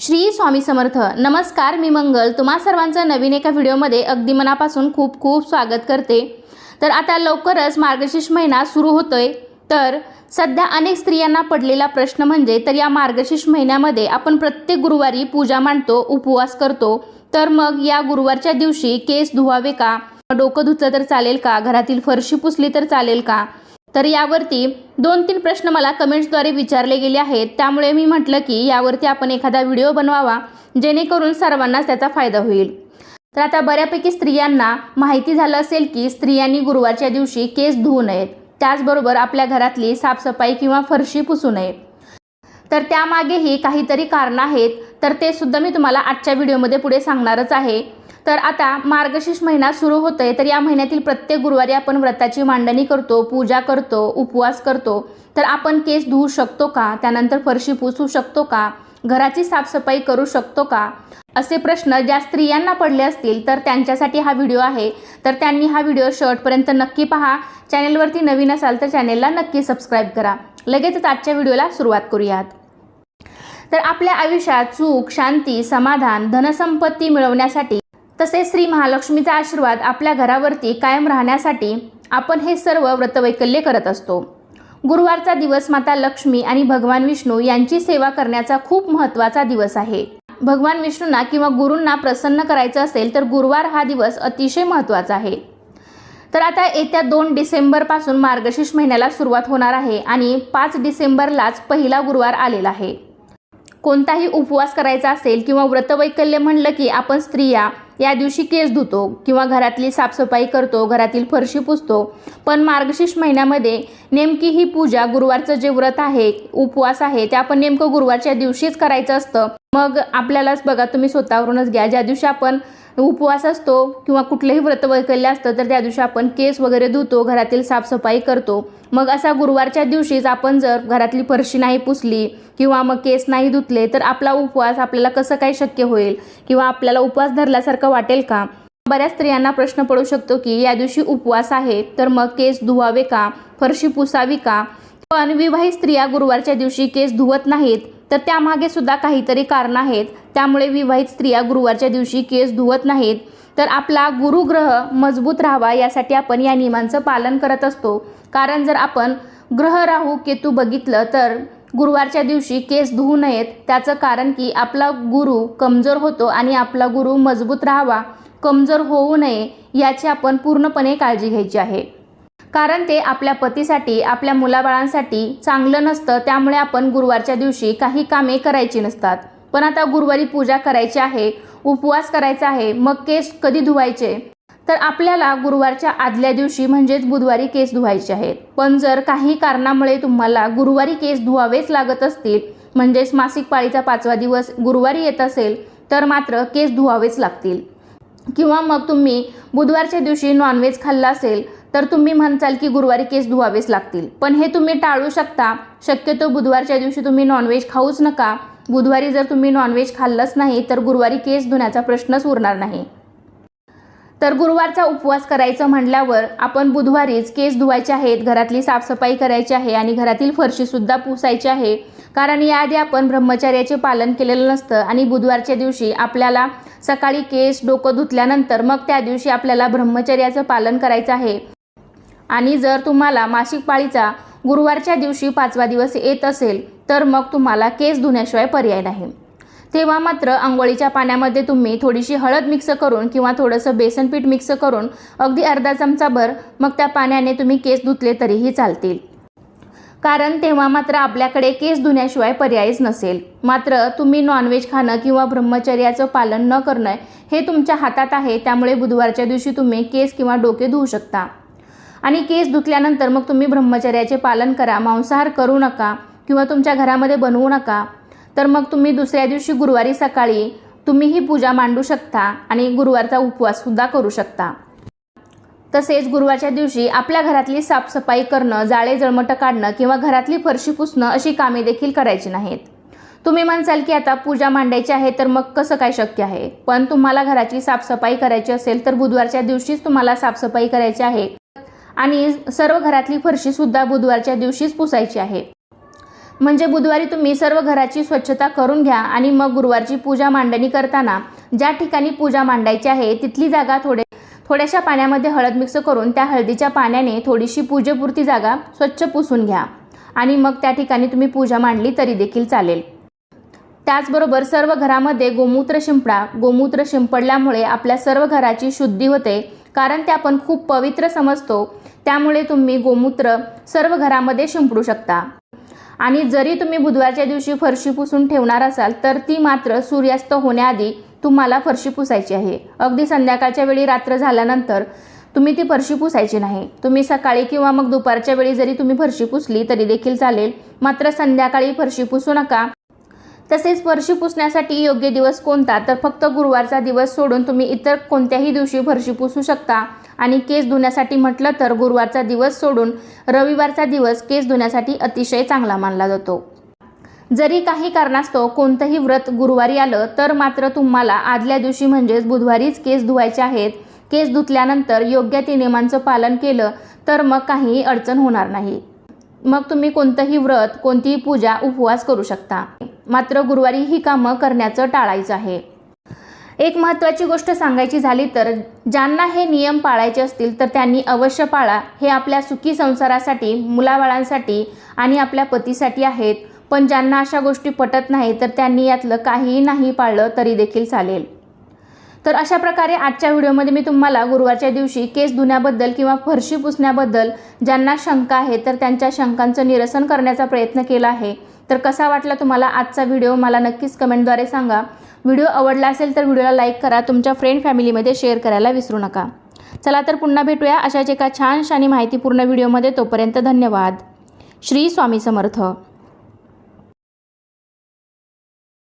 श्री स्वामी समर्थ. नमस्कार मी मंगल. तुम्हा सर्वांचं नवीन एका व्हिडिओमध्ये अगदी मनापासून खूप खूप स्वागत करते. तर आता लवकरच मार्गशीर्ष महिना सुरू होतोय. तर सध्या अनेक स्त्रियांना पडलेला प्रश्न म्हणजे तर या मार्गशीर्ष महिन्यामध्ये आपण प्रत्येक गुरुवारी पूजा मांडतो उपवास करतो. तर मग या गुरुवारच्या दिवशी केस धुवावे का? डोकं धुतलं तर चालेल का? घरातील फरशी पुसली तर चालेल का? तर यावरती दोन तीन प्रश्न मला कमेंट्सद्वारे विचारले गेले आहेत. त्यामुळे मी म्हटलं की यावरती आपण एखादा व्हिडिओ बनवावा जेणेकरून सर्वांनाच त्याचा फायदा होईल. तर आता बऱ्यापैकी स्त्रियांना माहिती झालं असेल की स्त्रियांनी गुरुवारच्या दिवशी केस धुवू नयेत. त्याचबरोबर आपल्या घरातली साफसफाई किंवा फरशी पुसू नये तर त्यामागेही काहीतरी कारणं आहेत. तर ते सुद्धा मी तुम्हाला आजच्या व्हिडिओमध्ये पुढे सांगणारच आहे. तर आता मार्गशीर्ष महिना सुरू होतोय तर या महिन्यातील प्रत्येक गुरुवारी आपण व्रताची मांडणी करतो पूजा करतो उपवास करतो. तर आपण केस धुवू शकतो का? त्यानंतर फरशी पुसू शकतो का? घराची साफसफाई करू शकतो का? असे प्रश्न ज्या स्त्रियांना पडले असतील तर त्यांच्यासाठी हा व्हिडिओ आहे. तर त्यांनी हा व्हिडिओ शेवटपर्यंत नक्की पहा. चॅनेलवरती नवीन असाल तर चॅनेलला नक्की सबस्क्राईब करा. लगेचच आजच्या व्हिडिओला सुरुवात करूयात. तर आपल्या आयुष्यात सुख शांती समाधान धनसंपत्ती मिळवण्यासाठी तसेच श्री महालक्ष्मीचा आशीर्वाद आपल्या घरावरती कायम राहण्यासाठी आपण हे सर्व व्रतवैकल्य करत असतो. गुरुवारचा दिवस माता लक्ष्मी आणि भगवान विष्णू यांची सेवा करण्याचा खूप महत्त्वाचा दिवस आहे. भगवान विष्णूंना किंवा गुरूंना प्रसन्न करायचं असेल तर गुरुवार हा दिवस अतिशय महत्त्वाचा आहे. तर आता येत्या दोन डिसेंबरपासून मार्गशीर्ष महिन्याला सुरुवात होणार आहे आणि पाच डिसेंबरलाच पहिला गुरुवार आलेला आहे. कोणताही उपवास करायचा असेल किंवा व्रतवैकल्य म्हणलं की आपण स्त्रिया या दिवशी केस धुतो किंवा घरातली साफसफाई करतो घरातील फरशी पुसतो. पण मार्गशीर्ष महिन्यामध्ये नेमकी ही पूजा गुरुवारचं जे व्रत आहे उपवास आहे ते आपण नेमकं गुरुवारच्या दिवशीच करायचं असतं. मग आपल्यालाच बघा तुम्ही स्वतःवरूनच घ्या. ज्या दिवशी आपण उपवास असतो किंवा कुठलंही व्रतवैकल्य असतं तर त्या दिवशी आपण केस वगैरे धुतो घरातील साफसफाई करतो. मग असा गुरुवारच्या दिवशीच आपण जर घरातली फरशी नाही पुसली किंवा मग केस नाही धुतले तर आपला उपवास आपल्याला कसं काय शक्य होईल? किंवा आपल्याला उपवास धरल्यासारखं वाटेल का? बऱ्याच स्त्रियांना प्रश्न पडू शकतो की या दिवशी उपवास आहे तर मग केस धुवावे का? फरशी पुसावी का? पण विवाहित स्त्रिया गुरुवारच्या दिवशी केस धुवत नाहीत तर त्यामागे सुद्धा काहीतरी कारणं आहेत. त्यामुळे विवाहित स्त्रिया गुरुवारच्या दिवशी केस धुवत नाहीत. तर आपला गुरुग्रह मजबूत राहावा यासाठी आपण या नियमांचं पालन करत असतो. कारण जर आपण ग्रह राहू केतू बघितलं तर गुरुवारच्या दिवशी केस धुवू नयेत. त्याचं कारण की आपला गुरु कमजोर होतो आणि आपला गुरु मजबूत राहावा कमजोर होऊ नये याची आपण पूर्णपणे काळजी घ्यायची आहे. कारण ते आपल्या पतीसाठी आपल्या मुलाबाळांसाठी चांगलं नसतं त्यामुळे आपण गुरुवारच्या दिवशी काही कामे करायची नसतात. पण आता गुरुवारी पूजा करायची आहे उपवास करायचा आहे मग केस कधी धुवायचे? तर आपल्याला गुरुवारच्या आदल्या दिवशी म्हणजेच बुधवारी केस धुवायचे आहेत. पण जर काही कारणामुळे तुम्हाला गुरुवारी केस धुवावेच लागत असतील म्हणजेच मासिक पाळीचा पाचवा दिवस गुरुवारी येत असेल तर मात्र केस धुवावेच लागतील. किंवा मग तुम्ही बुधवारच्या दिवशी नॉनव्हेज खाल्लं असेल तर तुम्ही म्हणचाल की गुरुवारी केस धुवावेच लागतील. पण हे तुम्ही टाळू शकता. शक्यतो बुधवारच्या दिवशी तुम्ही नॉनव्हेज खाऊच नका. बुधवारी जर तुम्ही नॉनव्हेज खाल्लंच नाही तर गुरुवारी केस धुण्याचा प्रश्नच उरणार नाही. तर गुरुवारचा उपवास करायचं म्हटल्यावर आपण बुधवारीच केस धुवायचे आहेत घरातली साफसफाई करायची आहे आणि घरातील फरशीसुद्धा पुसायची आहे. कारण याआधी आपण ब्रह्मचर्याचे पालन केलेलं नसतं आणि बुधवारच्या दिवशी आपल्याला सकाळी केस डोकं धुतल्यानंतर मग त्या दिवशी आपल्याला ब्रह्मचर्याचं पालन करायचं आहे. आणि जर तुम्हाला मासिक पाळीचा गुरुवारच्या दिवशी पाचवा दिवस येत असेल तर मग तुम्हाला केस धुण्याशिवाय पर्याय नाही. तेव्हा मात्र आंघोळीच्या पाण्यामध्ये तुम्ही थोडीशी हळद मिक्स करून किंवा थोडंसं बेसन पीठ मिक्स करून अगदी अर्धा चमचाभर मग त्या पाण्याने तुम्ही केस धुतले तरीही चालतील. कारण तेव्हा मात्र आपल्याकडे केस धुण्याशिवाय पर्यायच नसेल. मात्र तुम्ही नॉनव्हेज खाणं किंवा ब्रह्मचर्याचं पालन न करणं हे तुमच्या हातात आहे त्यामुळे बुधवारच्या दिवशी तुम्ही केस किंवा डोके धुवू शकता. आणि केस धुतल्यानंतर मग तुम्ही ब्रह्मचर्याचे पालन करा मांसाहार करू नका किंवा तुमच्या घरामध्ये बनवू नका. तर मग तुम्ही दुसऱ्या दिवशी गुरुवारी सकाळी तुम्ही ही पूजा मांडू शकता आणि गुरुवारचा उपवाससुद्धा करू शकता. तसेच गुरुवारच्या दिवशी आपल्या घरातली साफसफाई करणं जाळे जळमटं काढणं किंवा घरातली फरशी पुसणं अशी कामे देखील करायची नाहीत. तुम्ही म्हणसाल की आता पूजा मांडायची आहे तर मग कसं काय शक्य आहे? पण तुम्हाला घराची साफसफाई करायची असेल तर बुधवारच्या दिवशीच तुम्हाला साफसफाई करायची आहे. आणि सर्व घरातली फरशीसुद्धा बुधवारच्या दिवशीच पुसायची आहे. म्हणजे बुधवारी तुम्ही सर्व घराची स्वच्छता करून घ्या आणि मग गुरुवारची पूजा मांडणी करताना ज्या ठिकाणी पूजा मांडायची आहे तिथली जागा थोडे थोड्याशा पाण्यामध्ये हळद मिक्स करून त्या हळदीच्या पाण्याने थोडीशी पूजेपुरती जागा स्वच्छ पुसून घ्या. आणि मग त्या ठिकाणी तुम्ही पूजा मांडली तरी देखील चालेल. त्याचबरोबर सर्व घरामध्ये गोमूत्र शिंपडा गोमूत्र शिंपडल्यामुळे आपल्या सर्व घराची शुद्धी होते. कारण ते आपण खूप पवित्र समजतो. त्यामुळे तुम्ही गोमूत्र सर्व घरामध्ये शिंपडू शकता. आणि जरी तुम्ही बुधवारच्या दिवशी फरशी पुसून ठेवणार असाल तर ती मात्र सूर्यास्त होण्याआधी तुम्हाला फरशी पुसायची आहे. अगदी संध्याकाळच्या वेळी रात्र झाल्यानंतर तुम्ही ती फरशी पुसायची नाही. तुम्ही सकाळी किंवा मग दुपारच्या वेळी जरी तुम्ही फरशी पुसली तरी देखील चालेल. मात्र संध्याकाळी फरशी पुसू नका. तसेच फरशी पुसण्यासाठी योग्य दिवस कोणता? तर फक्त गुरुवारचा दिवस सोडून तुम्ही इतर कोणत्याही दिवशी फरशी पुसू शकता. आणि केस धुण्यासाठी म्हटलं तर गुरुवारचा दिवस सोडून रविवारचा दिवस केस धुण्यासाठी अतिशय चांगला मानला जातो. जरी काही कारणास्तव कोणतंही व्रत गुरुवारी आलं तर मात्र तुम्हाला आदल्या दिवशी म्हणजेच बुधवारीच केस धुवायचे आहेत. केस धुतल्यानंतर योग्य ते नियमांचं पालन केलं तर मग काहीही अडचण होणार नाही. मग तुम्ही कोणतंही व्रत कोणतीही पूजा उपवास करू शकता. मात्र गुरुवारी ही कामं करण्याचं टाळायचं आहे. एक महत्त्वाची गोष्ट सांगायची झाली तर ज्यांना हे नियम पाळायचे असतील तर त्यांनी अवश्य पाळा. हे आपल्या सुखी संसारासाठी मुलाबाळांसाठी आणि आपल्या पतीसाठी आहेत. पण ज्यांना अशा गोष्टी पटत नाही तर त्यांनी यातलं काहीही नाही पाळलं तरी देखील चालेल. तर अशा प्रकारे आजच्या व्हिडिओमध्ये मी तुम्हाला गुरुवारच्या दिवशी केस धुण्याबद्दल किंवा फरशी पुसण्याबद्दल ज्यांना शंका आहे तर त्यांच्या शंकांचं निरसन करण्याचा प्रयत्न केला आहे. तर कसा वाटला तुम्हाला आजचा व्हिडिओ? मला नक्कीच कमेंटद्वारे सांगा. व्हिडिओ आवडला असेल तर व्हिडिओला लाईक करा. तुमच्या फ्रेंड फॅमिलीमध्ये शेअर करायला विसरू नका. चला तर पुन्हा भेटूया अशाच एका छानशा आणि माहितीपूर्ण व्हिडिओमध्ये. तोपर्यंत धन्यवाद. श्री स्वामी समर्थ.